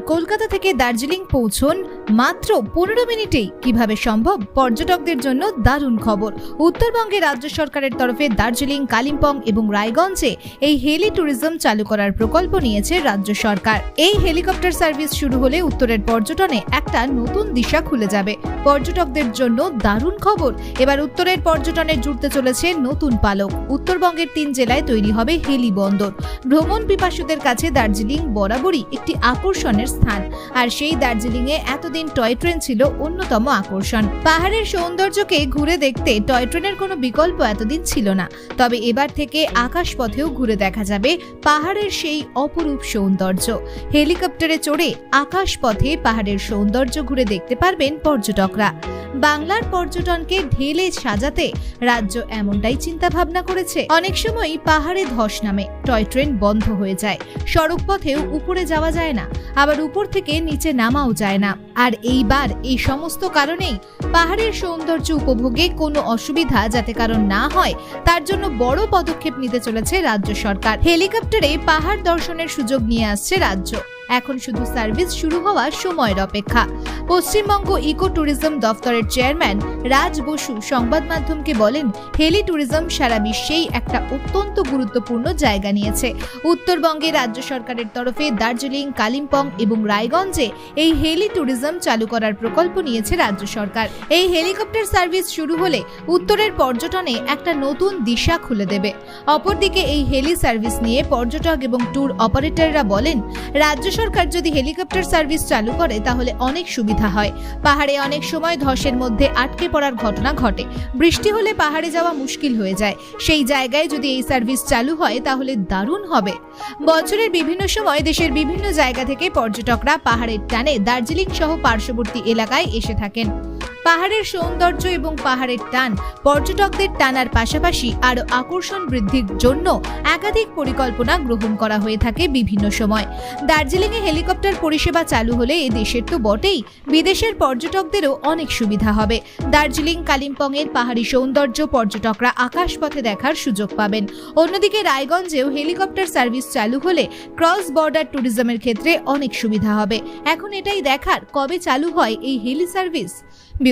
কলকাতা থেকে দার্জিলিং পৌঁছন মাত্র পনেরো মিনিটেই কীভাবে সম্ভব? পর্যটকদের জন্য দারুণ খবর। উত্তরবঙ্গে রাজ্য সরকারের তরফে দার্জিলিং, কালিম্পং এবং রায়গঞ্জে এই হেলি ট্যুরিজম চালু করার প্রকল্প নিয়েছে রাজ্য সরকার। এই হেলিকপ্টার সার্ভিস শুরু হলে উত্তরের পর্যটনে একটা নতুন দিশা খুলে যাবে। পর্যটকদের জন্য দারুণ খবর। এবার উত্তরের পর্যটনে জুড়তে চলেছে নতুন পালক। উত্তরবঙ্গের তিন জেলায় তৈরি হবে হেলি বন্দর। ভ্রমণ পিপাসুদের কাছে দার্জিলিং বরাবরই একটি আকর্ষণের স্থান। আর সেই দার্জিলিং এ এতদিন টয় ট্রেন ছিল অন্যতম আকর্ষণ। পাহাড়ের সৌন্দর্যকে ঘুরে দেখতে টয় ট্রেনের কোনো বিকল্প এতদিন ছিল না। তবে এবার থেকে আকাশ পথেও ঘুরে দেখা যাবে পাহাড়ের সেই অপরূপ সৌন্দর্য। হেলিকপ্টারে চড়ে আকাশ পথে পাহাড়ের সৌন্দর্য ঘুরে দেখতে পারবেন পর্যটকরা। বাংলার পর্যটনকে ঢেলে সাজাতে রাজ্য এমনটাই চিন্তা ভাবনা করেছে। অনেক সময় পাহাড়ে ধস নামে, টয় ট্রেন বন্ধ হয়ে যায়, সড়ক পথেও উপরে যাওয়া যায় না, আবার উপর থেকে নিচে নামাও যায় না। আর এইবার এই সমস্ত কারণেই পাহাড়ের সৌন্দর্য উপভোগে কোনো অসুবিধা যাতে কারণ না হয়, তার জন্য বড় পদক্ষেপ নিতে চলেছে রাজ্য সরকার। হেলিকপ্টারে পাহাড় দর্শনের সুযোগ নিয়ে আসছে রাজ্য। এখন শুধু সার্ভিস শুরু হওয়ার সময়ের অপেক্ষা। পশ্চিমবঙ্গ ইকো ট্যুরিজম দফতরের চেয়ারম্যান রাজ বসু সংবাদ মাধ্যমকে বলেন, হেলি ট্যুরিজম সারা বিশ্বেই একটা অত্যন্ত গুরুত্বপূর্ণ জায়গা নিয়েছে। উত্তরবঙ্গে রাজ্য সরকারের তরফে দার্জিলিং, কালিম্পং এবং রায়গঞ্জে এই হেলি ট্যুরিজম চালু করার প্রকল্প নিয়েছে রাজ্য সরকার। এই হেলিকপ্টার সার্ভিস শুরু হলে উত্তরের পর্যটনে একটা নতুন দিশা খুলে দেবে। অপরদিকে এই হেলি সার্ভিস নিয়ে পর্যটক এবং ট্যুর অপারেটররা বলেন, রাজ্য সরকার যদি হেলিকপ্টার সার্ভিস চালু করে তাহলে অনেক সুবিধা হয়। পাহাড়ে অনেক সময় ধসের মধ্যে আটকে পড়ার ঘটনা ঘটে। বৃষ্টি হলে পাহাড়ে যাওয়া মুশকিল হয়ে যায়। সেই জায়গায় যদি এই সার্ভিস চালু হয়, তাহলে দারুণ হবে। বছরের বিভিন্ন সময় দেশের বিভিন্ন জায়গা থেকে পর্যটকরা পাহাড়ের টানে দার্জিলিং সহ পার্শ্ববর্তী এলাকায় এসে থাকেন। পাহাড়ের সৌন্দর্য এবং পাহাড়ের টান পর্যটকদের টানার পাশাপাশি আরও আকর্ষণ বৃদ্ধির জন্য একাধিক পরিকল্পনা গ্রহণ করা হয়ে থাকে বিভিন্ন সময়। দার্জিলিংয়ে হেলিকপ্টার পরিষেবা চালু হলে এ দেশের তো বটেই, বিদেশের পর্যটকদেরও অনেক সুবিধা হবে। দার্জিলিং, কালিম্পংয়ের পাহাড়ি সৌন্দর্য পর্যটকরা আকাশপথে দেখার সুযোগ পাবেন। অন্যদিকে রায়গঞ্জেও হেলিকপ্টার সার্ভিস চালু হলে ক্রস বর্ডার ট্যুরিজমের ক্ষেত্রে অনেক সুবিধা হবে। এখন এটাই দেখার কবে চালু হয় এই হেলি সার্ভিস?